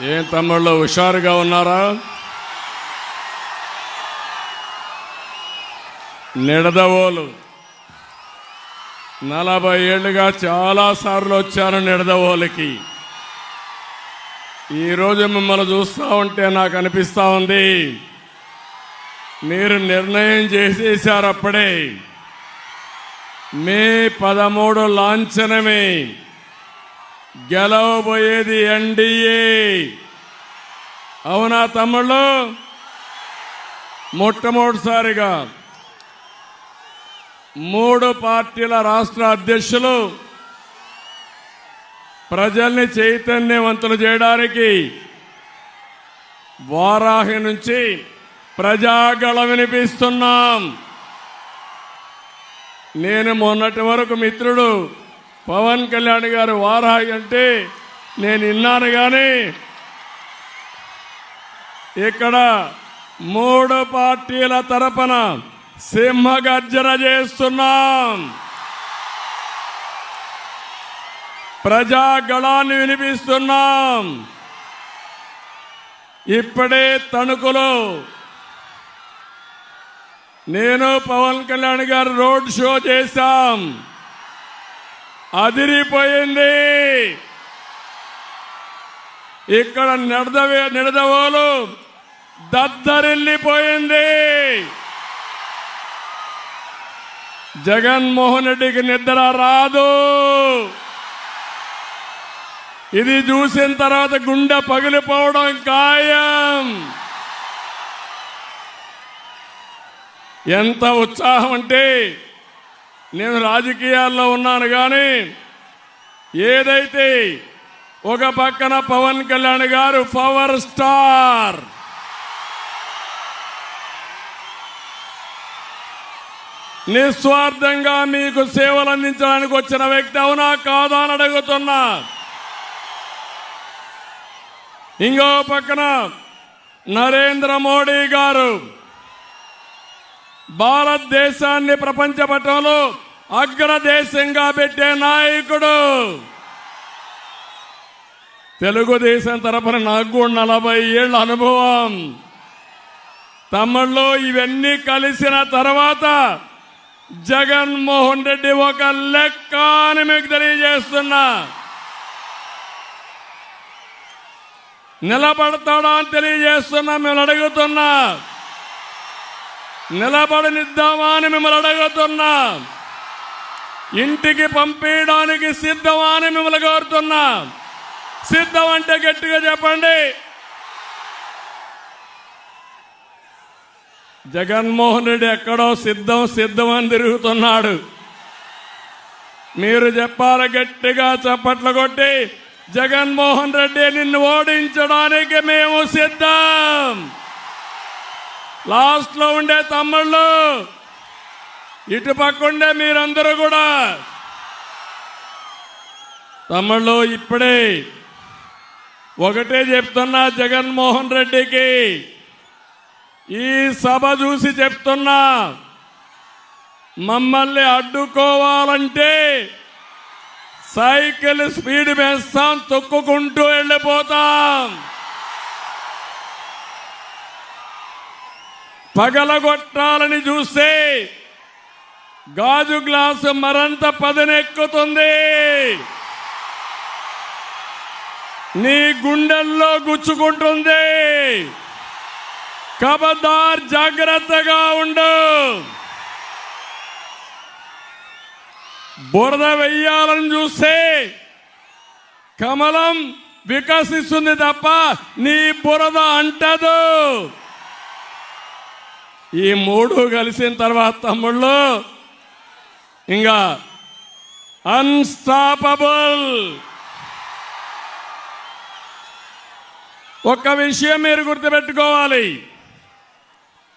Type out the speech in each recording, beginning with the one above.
ఏం తమ్ముళ్ళు హుషారుగా ఉన్నారా? నిడదవోలు. నలభై ఏళ్ళుగా చాలాసార్లు వచ్చాను నిడదవోలకి. ఈరోజు మిమ్మల్ని చూస్తూ ఉంటే నాకు అనిపిస్తూ ఉంది. మీరు నిర్ణయం చేసేశారు అప్పుడే మే పదమూడు లాంఛనమే. గెలవబోయేది ఎన్డీఏ. అవునా తమ్ముళ్ళు? మొట్టమొదటిసారిగా మూడు పార్టీల రాష్ట్ర అధ్యక్షులు ప్రజల్ని చైతన్యవంతులు చేయడానికి వారాహి నుంచి ప్రజాగళ వినిపిస్తున్నాం. నేను మొన్నటి వరకు మిత్రుడు పవన్ కళ్యాణ్ గారు వారాహి అంటే నేను విన్నాను కానీ ఇక్కడ మూడు పార్టీల తరపున సింహగర్జన చేస్తున్నాం. ప్రజాగళాన్ని వినిపిస్తున్నాం. ఇప్పుడే తణుకులో నేను పవన్ కళ్యాణ్ గారు రోడ్ షో చేశాం. అదిరిపోయింది. ఇక్కడ నిడదవే నిడదవోలు దద్దరిల్లిపోయింది. జగన్మోహన్ రెడ్డికి నిద్ర రాదు. ఇది చూసిన తర్వాత గుండె పగిలిపోవడం ఖాయం. ఎంత ఉత్సాహం అంటే నేను రాజకీయాల్లో ఉన్నాను కానీ ఏదైతే ఒక పక్కన పవన్ కళ్యాణ్ గారు పవర్ స్టార్. నిస్వార్థంగా మీకు సేవలు అందించడానికి వచ్చిన వ్యక్తి అవునా కాదా అని అడుగుతున్నా. ఇంకో పక్కన నరేంద్ర మోడీ గారు. భారతదేశాన్ని ప్రపంచ పటంలో అగ్రదేశంగా పెట్టే నాయకుడు. తెలుగుదేశం తరపున నాకు కూడా నలభై ఏళ్ళ అనుభవం. తమ్ముళ్ళు ఇవన్నీ కలిసిన తర్వాత జగన్మోహన్ రెడ్డి ఒక లెక్క అని మీకు తెలియజేస్తున్నా. నిలబడతాడా అని తెలియజేస్తున్నా మేము అడుగుతున్నా. నిలబడనిద్దామా అని మిమ్మల్ని అడుగుతున్నా. ఇంటికి పంపించడానికి సిద్ధమా అని మిమ్మల్ని కోరుతున్నా. సిద్ధం అంటే గట్టిగా చెప్పండి. జగన్మోహన్ రెడ్డి ఎక్కడో సిద్ధం సిద్ధం అని తిరుగుతున్నాడు. మీరు చెప్పాలి గట్టిగా చప్పట్లు కొట్టి జగన్మోహన్ రెడ్డి నిన్ను ఓడించడానికి మేము సిద్ధం. లాస్ట్లో ఉండే తమ్ముళ్ళు ఇటు పక్కుండే మీరందరూ కూడా. తమ్ముళ్ళు ఇప్పుడే ఒకటే చెప్తున్నా జగన్మోహన్ రెడ్డికి. ఈ సభ చూసి చెప్తున్నా మమ్మల్ని అడ్డుకోవాలంటే సైకిల్ స్పీడ్ వేస్తాం తొక్కుకుంటూ వెళ్ళిపోతాం. పగలగొట్టాలని చూస్తే గాజు గ్లాసు మరంత పదనెక్కుతుంది. నీ గుండెల్లో గుచ్చుకుంటుంది. కబదార్ జాగ్రత్తగా ఉండు. బురద వెయ్యాలని చూస్తే కమలం వికసిస్తుంది తప్ప నీ బురద అంటదు. ఈ మూడు కలిసిన తర్వాత తమ్ముళ్ళు ఇంకా అన్స్టాపబుల్ ఒక్క విషయం మీరు గుర్తుపెట్టుకోవాలి.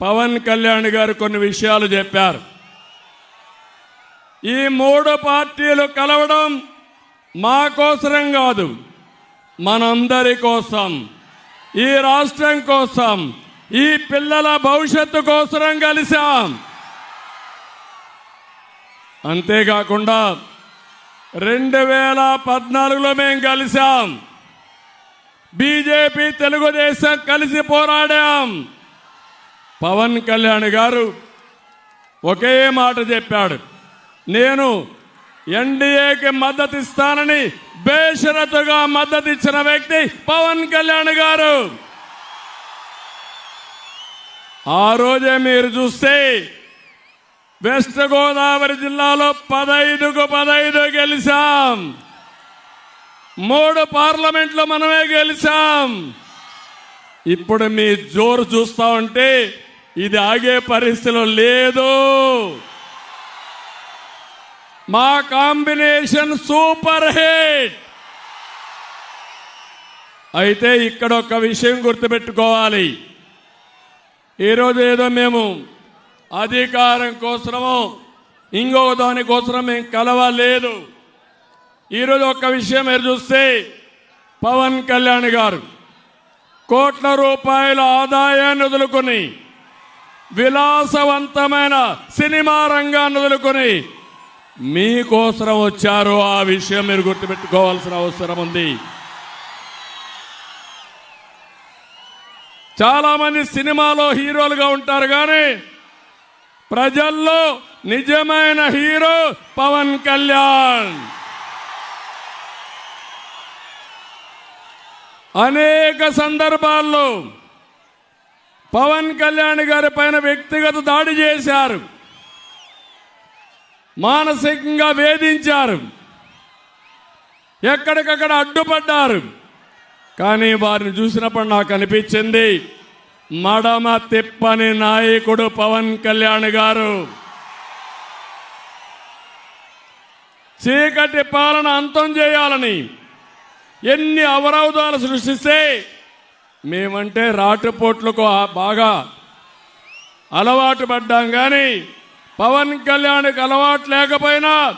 పవన్ కళ్యాణ్ గారు కొన్ని విషయాలు చెప్పారు. ఈ మూడు పార్టీలు కలవడం మా కోసరం కాదు మనందరి కోసం ఈ రాష్ట్రం కోసం ఈ పిల్లల భవిష్యత్తు కోసరం కలిసాం అంతేకాకుండా రెండు వేల పద్నాలుగులో మేము కలిసాం బీజేపీ తెలుగుదేశం కలిసి పోరాడాం. పవన్ కళ్యాణ్ గారు ఒకే మాట చెప్పాడు. నేను ఎన్డీఏకి మద్దతు ఇస్తానని బేషరతుగా మద్దతు ఇచ్చిన వ్యక్తి పవన్ కళ్యాణ్ గారు. ఆ రోజే మీరు చూస్తే వెస్ట్ గోదావరి జిల్లాలో పదైదుకు పదైదు గెలిచాం. మూడు పార్లమెంట్లో మనమే గెలిచాం. ఇప్పుడు మీ జోరు చూస్తా ఉంటే ఇది ఆగే పరిస్థితిలో లేదు. మా కాంబినేషన్ సూపర్ హిట్. అయితే ఇక్కడ ఒక విషయం గుర్తుపెట్టుకోవాలి. ఈరోజు ఏదో మేము అధికారం కోసము ఇంకొక దానికోసం మేము కలవలేదు. ఈరోజు ఒక్క విషయం మీరు చూస్తే పవన్ కళ్యాణ్ గారు కోట్ల రూపాయల ఆదాయాన్ని వదులుకొని విలాసవంతమైన సినిమా రంగాన్ని వదులుకొని మీకోసం వచ్చారు. ఆ విషయం మీరు గుర్తుపెట్టుకోవాల్సిన అవసరం ఉంది. చాలామంది సినిమాలో హీరోలుగా ఉంటారు కానీ ప్రజల్లో నిజమైన హీరో పవన్ కళ్యాణ్. అనేక సందర్భాల్లో పవన్ కళ్యాణ్ గారి పైన వ్యక్తిగత దాడి చేశారు. మానసికంగా వేధించారు. ఎక్కడికక్కడ అడ్డుపడ్డారు. కానీ వారిని చూసినప్పుడు నాకు అనిపించింది మడమ తిప్పని నాయకుడు పవన్ కళ్యాణ్ గారు. చీకటి పాలన అంతం చేయాలని ఎన్ని అవరోధాలు సృష్టిస్తే మేమంటే రాటుపోట్లకు బాగా అలవాటు పడ్డాం కానీ పవన్ కళ్యాణ్కి అలవాటు లేకపోయినా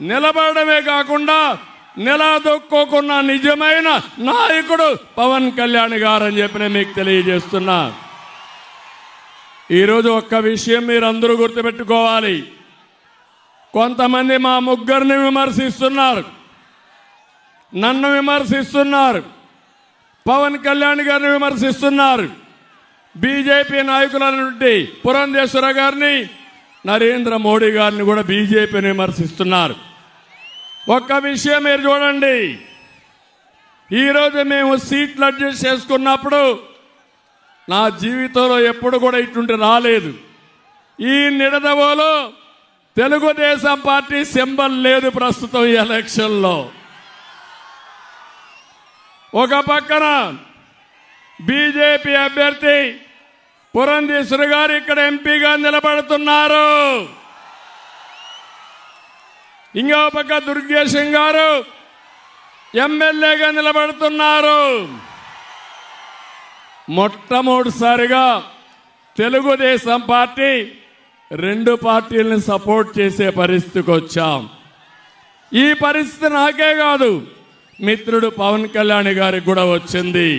నిలబడమే కాకుండా నిలదొక్కోకున్న నిజమైన నాయకుడు పవన్ కళ్యాణ్ గారు అని చెప్పి నేను మీకు తెలియజేస్తున్నా. ఈరోజు ఒక్క విషయం మీరందరూ గుర్తుపెట్టుకోవాలి. కొంతమంది మా ముగ్గురిని విమర్శిస్తున్నారు. నన్ను విమర్శిస్తున్నారు. పవన్ కళ్యాణ్ గారిని విమర్శిస్తున్నారు. బీజేపీ నాయకుల నుండి పురంధేశ్వర గారిని నరేంద్ర మోడీ గారిని కూడా బీజేపీని విమర్శిస్తున్నారు. ఒక్క విషయం మీరు చూడండి. ఈరోజు మేము సీట్లు అడ్జస్ట్ చేసుకున్నప్పుడు నా జీవితంలో ఎప్పుడు కూడా ఇటువంటి రాలేదు. ఈ నిడదవోలో తెలుగుదేశం పార్టీ సింబల్ లేదు ప్రస్తుతం ఈ ఎలక్షన్లో. ఒక పక్కన బీజేపీ అభ్యర్థి పురంధీశ్వరు గారు ఇక్కడ ఎంపీగా నిలబడుతున్నారు. ఇంకో పక్క దుర్గేశం గారు ఎమ్మెల్యేగా నిలబడుతున్నారు. మొట్టమొదటిసారిగా తెలుగుదేశం పార్టీ రెండు పార్టీలను సపోర్ట్ చేసే పరిస్థితికి వచ్చాం. ఈ పరిస్థితి నాకే కాదు మిత్రుడు పవన్ కళ్యాణ్ గారికి కూడా వచ్చింది.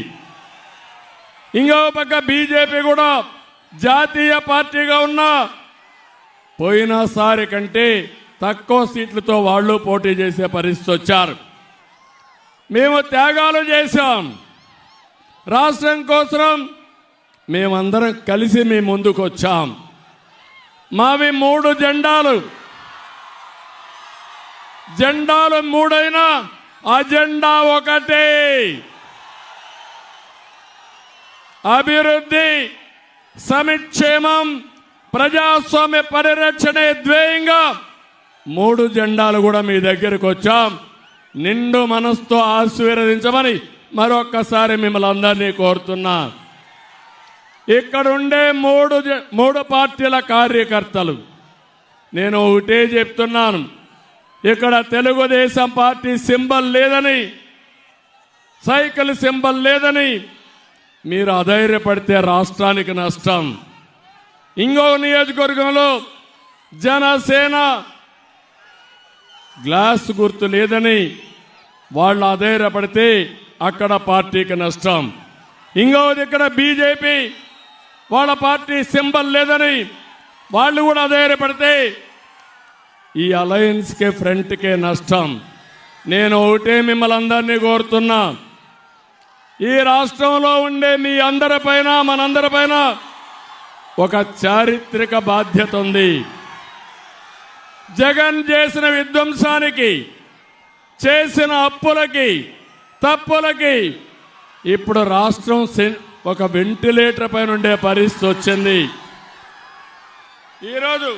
ఇంకో పక్క బీజేపీ కూడా జాతీయ పార్టీగా ఉన్న పోయినసారి కంటే తక్కువ సీట్లతో వాళ్ళు పోటీ చేసే పరిస్థితి వచ్చారు. మేము త్యాగాలు చేశాం. రాష్ట్రం కోసం మేమందరం కలిసి మీ ముందుకు వచ్చాం. మావి మూడు జెండాలు. జెండాలు మూడైనా అజెండా ఒకటే. అభివృద్ధి సమిక్షేమం ప్రజాస్వామ్య పరిరక్షణ ధ్యేయంగా మూడు జెండాలు కూడా మీ దగ్గరకు వచ్చాం. నిండు మనసుతో ఆశీర్వదించమని మరొక్కసారి మిమ్మల్ని అందరినీ కోరుతున్నా. ఇక్కడుండే మూడు జ- మూడు పార్టీల కార్యకర్తలు. నేను ఒకటే చెప్తున్నాను. ఇక్కడ తెలుగుదేశం పార్టీ సింబల్ లేదని సైకిల్ సింబల్ లేదని మీరు అధైర్యపడితే రాష్ట్రానికి నష్టం. ఇంకో నియోజకవర్గంలో జనసేన గ్లాస్ గుర్తు లేదని వాళ్ళు అధైర్యపడితే అక్కడ పార్టీకి నష్టం. ఇంకోది ఇక్కడ బీజేపీ వాళ్ళ పార్టీ సింబల్ లేదని వాళ్ళు కూడా అధైర్యపడితే ఈ అలయన్స్కే ఫ్రంట్కే నష్టం. నేను ఒకటే మిమ్మల్ని అందరినీ కోరుతున్నా. ఈ రాష్ట్రంలో ఉండే మీ అందరిపైన మనందరిపైన ఒక చారిత్రక బాధ్యత ఉంది. జగన్ చేసిన విధ్వంసానికి చేసిన అప్పులకి తప్పులకి ఇప్పుడు రాష్ట్రం ఒక వెంటిలేటర్ పైన ఉండే పరిస్థితి వచ్చింది. ఈరోజు